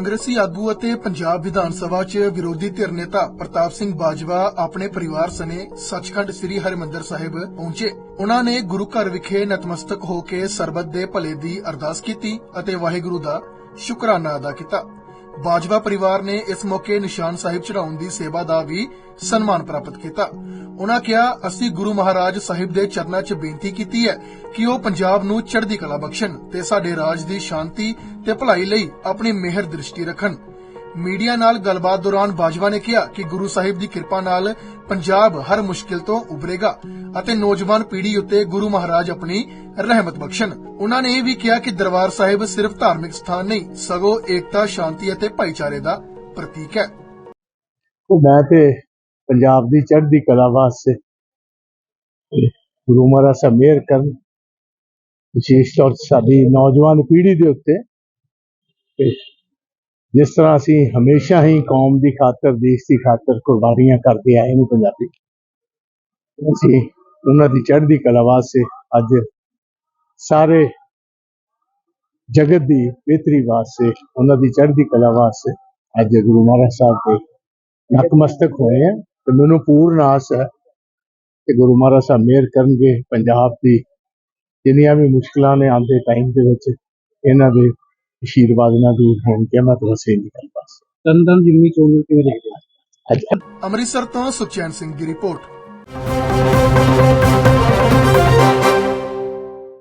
ਕਾਂਗਰਸੀ ਆਗੂ ਅਤੇ ਪੰਜਾਬ ਵਿਧਾਨ ਸਭਾ 'ਚ ਵਿਰੋਧੀ ਧਿਰ ਨੇਤਾ ਪ੍ਰਤਾਪ ਸਿੰਘ ਬਾਜਵਾ ਆਪਣੇ ਪਰਿਵਾਰ ਸਣੇ ਸੱਚਖੰਡ ਸ੍ਰੀ ਹਰਿਮੰਦਰ ਸਾਹਿਬ ਪਹੁੰਚੇ। ਉਹਨਾਂ ਨੇ ਗੁਰੂ ਘਰ ਵਿਖੇ ਨਤਮਸਤਕ ਹੋ ਕੇ ਸਰਬੱਤ ਦੇ ਭਲੇ ਦੀ ਅਰਦਾਸ ਕੀਤੀ ਅਤੇ ਵਾਹਿਗੁਰੂ ਦਾ ਸ਼ੁਕਰਾਨਾ ਅਦਾ ਕੀਤਾ। ਬਾਜਵਾ ਪਰਿਵਾਰ ਨੇ ਇਸ ਮੌਕੇ ਨਿਸ਼ਾਨ ਸਾਹਿਬ ਚੜਾਉਣ ਦੀ ਸੇਵਾ ਦਾ ਵੀ ਸਨਮਾਨ ਪ੍ਰਾਪਤ ਕੀਤਾ। ਉਹਨਾਂ ਕਿਹਾ, ਅਸੀਂ ਗੁਰੂ ਮਹਾਰਾਜ ਸਾਹਿਬ ਦੇ ਚਰਨਾਂ 'ਚ ਬੇਨਤੀ ਕੀਤੀ ਹੈ ਕਿ ਉਹ ਪੰਜਾਬ ਨੂੰ ਚੜ੍ਹਦੀ ਕਲਾ ਬਖਸ਼ਣ ਤੇ ਸਾਡੇ ਰਾਜ ਦੀ ਸ਼ਾਂਤੀ ਤੇ ਭਲਾਈ ਲਈ ਆਪਣੀ ਮਿਹਰ ਦ੍ਰਿਸ਼ਟੀ ਰੱਖਣ। ਮੀਡੀਆ ਨਾਲ ਗੱਲਬਾਤ ਦੌਰਾਨ ਬਾਜਵਾ ਨੇ ਕਿਹਾ ਕਿ ਗੁਰੂ ਸਾਹਿਬ ਦੀ ਕਿਰਪਾ ਨਾਲ ਪੰਜਾਬ ਹਰ ਮੁਸ਼ਕਿਲ ਤੋਂ ਉਭਰੇਗਾ ਅਤੇ ਨੌਜਵਾਨ ਪੀੜ੍ਹੀ ਉੱਤੇ ਗੁਰੂ ਮਹਾਰਾਜ ਆਪਣੀ ਰਹਿਮਤ ਬਖਸ਼ਣ। ਉਹਨਾਂ ਨੇ ਇਹ ਵੀ ਕਿਹਾ ਕਿ ਦਰਬਾਰ ਸਾਹਿਬ ਸਿਰਫ ਧਾਰਮਿਕ ਸਥਾਨ ਨਹੀਂ, ਸਗੋਂ ਏਕਤਾ, ਸ਼ਾਂਤੀ ਅਤੇ ਭਾਈਚਾਰੇ ਦਾ ਪ੍ਰਤੀਕ ਹੈ। ਉਹ ਮੈਂ ਤੇ ਪੰਜਾਬ ਦੀ ਚੜ੍ਹਦੀ ਕਲਾ ਵਾਸਤੇ। ਗੁਰੂ ਮਹਾਰਾਜ ਸਾਹਿਬ ਮਿਹਰ ਕਰਨ। ਵਿਸ਼ੇਸ਼ ਤੌਰ ਤੇ ਸਾਡੀ ਨੌਜਵਾਨ ਪੀੜ੍ਹੀ ਦੇ ਉੱਤੇ। ਤੇ ਜਿਸ ਤਰ੍ਹਾਂ ਅਸੀਂ ਹਮੇਸ਼ਾ ਹੀ ਕੌਮ ਦੀ ਖਾਤਰ, ਦੇਸ਼ ਦੀ ਖਾਤਰ ਕੁਰਬਾਨੀਆਂ ਕਰਦੇ ਆਏ ਨੇ ਪੰਜਾਬੀ। ਅਸੀਂ ਉਹਨਾਂ ਦੀ ਚੜ੍ਹਦੀ ਕਲਾ ਵਾਸਤੇ ਅੱਜ ਸਾਰੇ ਜਗਤ ਦੀ ਬਿਹਤਰੀ ਵਾਸਤੇ, ਉਹਨਾਂ ਦੀ ਚੜ੍ਹਦੀ ਕਲਾ ਵਾਸਤੇ ਅੱਜ ਗੁਰੂ ਮਹਾਰਾਜ ਸਾਹਿਬ ਦੇ ਨਤਮਸਤਕ ਹੋਏ ਆ। ਤੇ ਮੈਨੂੰ ਪੂਰਨ ਆਸ ਹੈ ਕਿ ਗੁਰੂ ਮਹਾਰਾਜ ਸਾਹਿਬ ਮਿਹਰ ਕਰਨਗੇ ਪੰਜਾਬ ਦੀ। ਜਿੰਨੀਆਂ ਵੀ ਮੁਸ਼ਕਲਾਂ ਨੇ ਆਉਂਦੇ ਟਾਈਮ ਦੇ ਵਿੱਚ ਇਹਨਾਂ ਦੇ ਅਸ਼ੀਰਵਾਦ ਨਾਲ ਦੂਰ ਹੋਣਗੀਆਂ ਮੈਂ ਤਾਂ ਸਹੀ ਨਿਕਲ ਬਸ। ਤਨਤਨ ਜਿੰਨੀ ਚੋਣ ਕਿਵੇਂ ਅੱਜ ਅੰਮ੍ਰਿਤਸਰ ਤੋਂ ਸੁਖਚੈਨ ਸਿੰਘ ਦੀ ਰਿਪੋਰਟ।